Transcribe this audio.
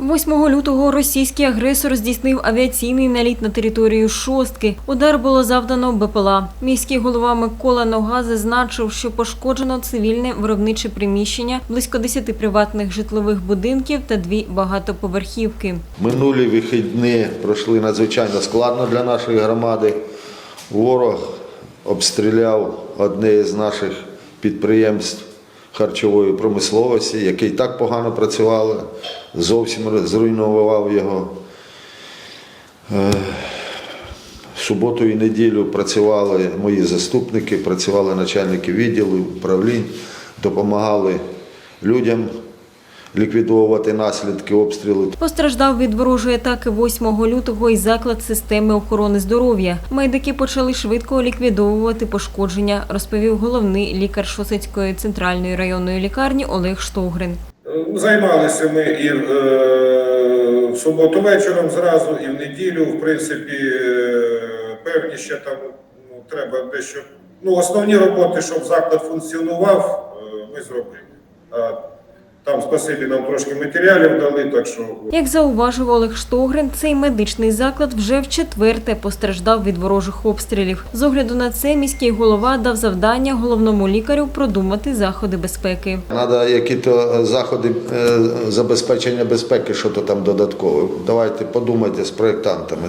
8 лютого російський агресор здійснив авіаційний наліт на територію Шостки. Удар було завдано БПЛА. Міський голова Микола Нога зазначив, що пошкоджено цивільне виробниче приміщення, близько 10 приватних житлових будинків та дві багатоповерхівки. Минулі вихідні пройшли надзвичайно складно для нашої громади. Ворог обстріляв одне з наших підприємств харчової промисловості, який так погано працював, зовсім зруйнував його. Е, суботу і неділю працювали мої заступники, працювали начальники відділу, управлінь, допомагали людям ліквідовувати наслідки обстрілу. Постраждав від ворожої атаки 8 лютого і заклад системи охорони здоров'я. Медики почали швидко ліквідовувати пошкодження, розповів головний лікар Шосицької центральної районної лікарні Олег Штогрин. Е, Займалися ми і е, в суботу вечором зразу, і в неділю. В принципі, е, певні ще там ну, треба дещо. Ну, основні роботи, щоб заклад функціонував, ми зробили. Там, спасибі, нам трошки матеріалів дали, так що Як зауважив Олег Штогрин, цей медичний заклад вже в четверте постраждав від ворожих обстрілів. З огляду на це міський голова дав завдання головному лікарю продумати заходи безпеки. Треба якісь заходи е, забезпечення безпеки, що то там додаткове. Давайте подумайте з проєктантами.